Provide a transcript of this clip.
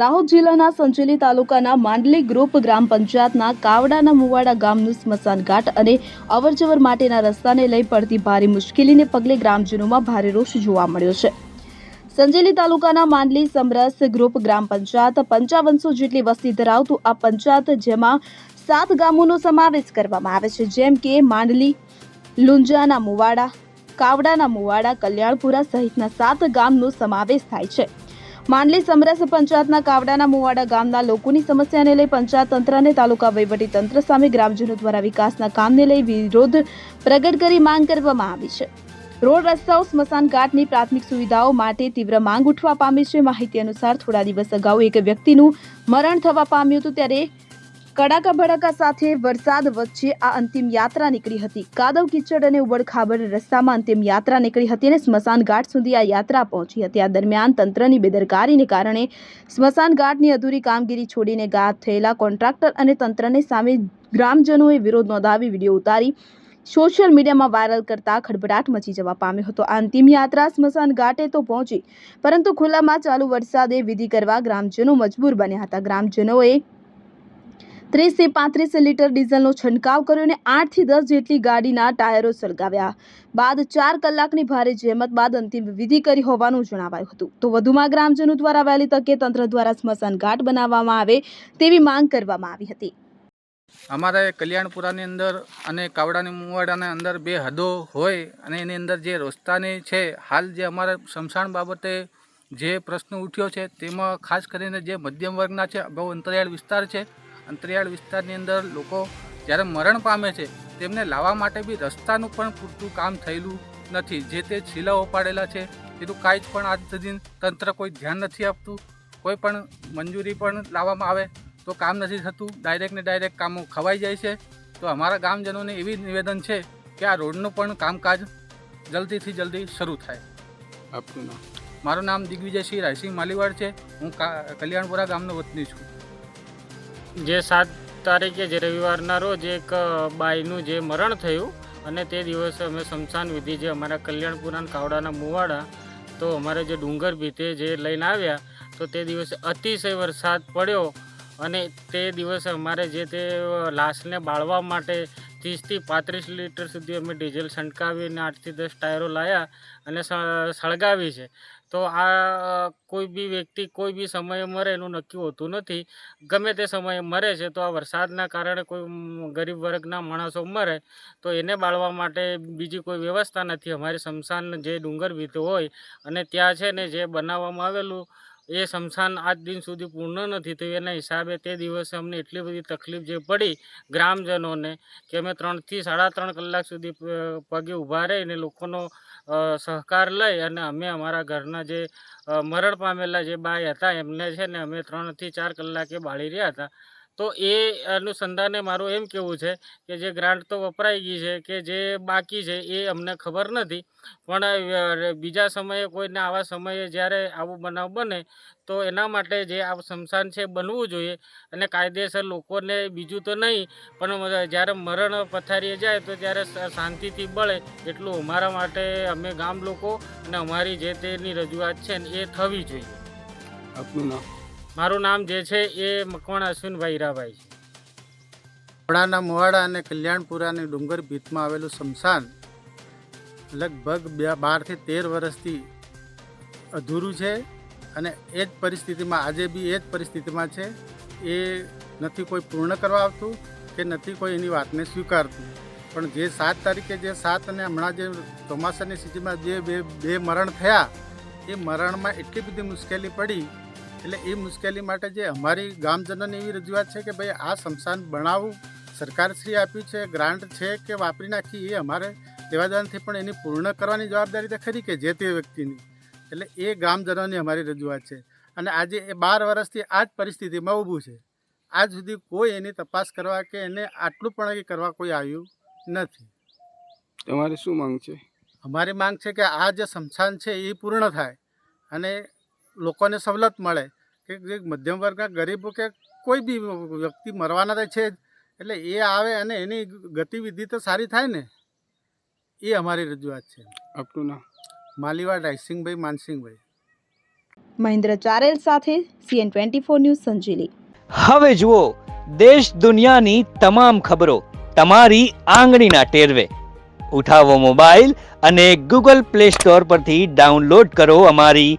દાહોદ જિલ્લાના સંચેલી તાલુકાના માંડલી ગ્રુપ ગ્રામ પંચાયતના કાવડાના મુવાડા ગામનું સ્મશાન ઘાટ અને અવરજવર માટેના રસ્તાને લઈ પડતી ભારે મુશ્કેલીને પગલે ગ્રામજનોમાં ભારે રોષ જોવા મળ્યો છે. સંજેલી તાલુકાના માંડલી સમરસ ગ્રુપ ગ્રામ પંચાયત પંચાવનસો જેટલી વસ્તી ધરાવતું આ પંચાયત જેમાં સાત ગામોનો સમાવેશ કરવામાં આવે છે. જેમ કે માંડલી, લુંજાના મુવાડા, કાવડાના મુવાડા, કલ્યાણપુરા સહિતના સાત ગામનો સમાવેશ થાય છે. માંડલી સમરસ પંચાયતના કાવડાના મુવાડા ગામના લોકોની સમસ્યાને લઈ પંચાયત તંત્ર અને તાલુકા વહીવટી તંત્ર સામે ગ્રામજનો દ્વારા વિકાસના કામને લઈ વિરોધ પ્રગટ કરી માંગ કરવામાં આવી છે. રોડ રસ્તાઓ સ્મશાન ઘાટની પ્રાથમિક સુવિધાઓ માટે તીવ્ર માંગ ઉઠવા પામી છે. માહિતી અનુસાર થોડા દિવસ અગાઉ એક વ્યક્તિનું મરણ થવા પામ્યું હતું. ત્યારે કડાકા ભડાકા સાથે વરસાદ વચ્ચે આ અંતિમ યાત્રા નીકળી હતી. કાદવ, કીચડ અને ઉબડખાબડ રસ્તામાં અંતિમ યાત્રા નીકળી હતી અને સ્મશાન ઘાટ સુધી આ યાત્રા પહોંચી હતી. આ દરમિયાન તંત્રની બેદરકારીને કારણે સ્મશાન ઘાટની અધૂરી કામગીરી છોડીને ગાત થયેલા કોન્ટ્રાક્ટર અને તંત્રને સામે ગ્રામજનોએ વિરોધ નોંધાવી વીડિયો ઉતારી સોશિયલ મીડિયામાં વાયરલ કરતા ખળભળાટ મચી જવા પામ્યો હતો. આ અંતિમ યાત્રા સ્મશાન ઘાટે તો પહોંચી, પરંતુ ખુલ્લામાં ચાલુ વરસાદે વિધિ કરવા ગ્રામજનો મજબૂર બન્યા હતા. ગ્રામજનોએ ત્રીસથી પાંત્રીસ લીટર ડીઝલનો છંટકાવ કર્યો અને આઠથી દસ જેટલી ગાડીના ટાયરો સળગાવ્યા. બાદ ચાર કલાકની ભારે જહેમત બાદ અંતિમ વિધિ કરી હોવાનું જણાવાયું હતું. તો વધુમાં ગ્રામજનો દ્વારા વહેલી તકે તંત્ર દ્વારા સ્મશાન ઘાટ બનાવવામાં આવે તેવી માંગ કરવામાં આવી હતી. અમારે કલ્યાણપુરાની અંદર અને કાવડાની મુવાડાની અંદર બે હદો હોય અને એની અંદર જે રસ્તાની છે, હાલ જે અમારા શમશાન બાબતે જે પ્રશ્ન ઉઠ્યો છે, તેમાં ખાસ કરીને જે મધ્યમ વર્ગના છે બહુ અંતરિયાળ વિસ્તાર છે અંતરિયાળ વિસ્તારની અંદર લોકો જ્યારે મરણ પામે છે તેમને લાવવા માટે બી રસ્તાનું પણ પૂરતું કામ થયેલું નથી. જે તે શિલાઓ પાડેલા છે તેનું કાંઈ જ પણ આજ સુધી તંત્ર કોઈ ધ્યાન નથી આપતું. કોઈ પણ મંજૂરી પણ લાવવામાં આવે તો કામ નથી થતું. ડાયરેક્ટ ને ડાયરેક્ટ કામો ખવાઈ જાય છે. તો અમારા ગામજનોને એવી નિવેદન છે કે આ રોડનું પણ કામકાજ જલ્દીથી જલ્દી શરૂ થાય. આપનું નામ? મારું નામ દિગ્વિજયસિંહ રાયસિંહ માલીવાડ છે. હું કા- કલ્યાણપુરા ગામનો વતની છું. જે સાત તારીખે જે રવિવારના રોજ એક બાઈનું જે મરણ થયું અને તે દિવસે અમે શમશાન વિધિ જે અમારા કલ્યાણપુરા કાવડાના મુવાડા, તો અમારે જે ડુંગર ભીતે જે લઈને આવ્યા, તો તે દિવસે અતિશય વરસાદ પડ્યો અને તે દિવસે અમારે જે તે લાશને બાળવા માટે ત્રીસથી પાંત્રીસ લીટર સુધી અમે ડીઝલ છંટકાવીને આઠથી દસ ટાયરો લાવ્યા અને સળગાવી છે. તો આ કોઈ બી વ્યક્તિ કોઈ બી સમયે મરે એનું નક્કી હોતું નથી. ગમે તે સમયે મરે છે તો આ વરસાદના કારણે કોઈ ગરીબ વર્ગના માણસો મરે તો એને બાળવા માટે બીજી કોઈ વ્યવસ્થા નથી. અમારી સ્મશાન જે ડુંગર વીતો હોય અને ત્યાં છે ને જે બનાવવામાં આવેલું એ સ્મશાન આજ દિન સુધી પૂર્ણ નથી થયું. એના હિસાબે તે દિવસે અમને એટલી બધી તકલીફ જે પડી ગ્રામજનોને કે અમે ત્રણથી સાડા ત્રણ કલાક સુધી પગે ઊભા રહીને લોકોનો સહકાર લઈ અને અમે અમારા ઘરના જે મરણ પામેલા જે બાઈ હતા એમને છે ને અમે ત્રણથી ચાર કલાકે બાળી રહ્યા હતા. તો એ અનુસંધાને મારું એમ કહેવું છે કે જે ગ્રાન્ટ તો વપરાઈ ગઈ છે કે જે બાકી છે એ અમને ખબર નથી. પણ બીજા સમયે કોઈને આવા સમયે જ્યારે આવું બનાવ બને, તો એના માટે જે આ સ્મશાન છે બનવું જોઈએ અને કાયદેસર લોકોને બીજું તો નહીં, પણ જ્યારે મરણ પથારીએ જાય તો ત્યારે શાંતિથી બળે એટલું અમારા માટે અમે ગામ લોકો અને અમારી જે તેની રજૂઆત છે ને એ થવી જોઈએ. આપનું નામ? મારું નામ જે છે એ મકવાણા અશ્વિનભાઈ હીરાભાઈ છે. વડાના મોવાડા અને કલ્યાણપુરાની ડુંગર ભીતમાં આવેલું સ્મશાન લગભગ બે બારથી તેર વર્ષથી અધૂરું છે અને એ જ પરિસ્થિતિમાં, આજે બી એ જ પરિસ્થિતિમાં છે, એ નથી કોઈ પૂર્ણ કરવા આવતું કે નથી કોઈ એની વાતને સ્વીકારતું. પણ જે સાત તારીખે જે સાત અને હમણાં જે ચોમાસાની સ્થિતિમાં જે બે બે મરણ થયા, એ મરણમાં એટલી બધી મુશ્કેલી પડી એટલે એ મુશ્કેલી માટે જે અમારી ગામજનોની એવી રજૂઆત છે કે ભાઈ આ સ્મશાન બનાવવું સરકારશ્રી આપ્યું છે ગ્રાન્ટ છે કે વાપરી નાખી એ અમારે દેવાદાનથી પણ એની પૂર્ણ કરવાની જવાબદારી તો ખરી કે જે તે વ્યક્તિની. એટલે એ ગામજનોની અમારી રજૂઆત છે. અને આજે એ બાર વર્ષથી આ જ પરિસ્થિતિમાં ઊભું છે. આજ સુધી કોઈ એની તપાસ કરવા કે એને આટલું પણ કરવા કોઈ આવ્યું નથી. તમારી શું માંગ છે? અમારી માંગ છે કે આ જે સ્મશાન છે એ પૂર્ણ થાય અને લોકોને સવલત મળે કે જે મધ્યમ વર્ગના ગરીબો કે કોઈ બી વ્યક્તિ મરવાના તો છે જ. એટલે એ આવે અને એની ગતિવિધિ તો સારી થાય ને. એ અમારી રજૂઆત છે. આપનું નામ? માલીવાડ રાયસિંગભાઈ માનસિંગભાઈ મહેન્દ્ર ચારેલ સાથે CN twenty four news Sanjeli. હવે જુઓ દેશ દુનિયાની તમામ ખબરો તમારી આંગળીના ટેરવે. ઉઠાવો મોબાઈલ અને ગૂગલ પ્લે સ્ટોર પરથી ડાઉનલોડ કરો અમારી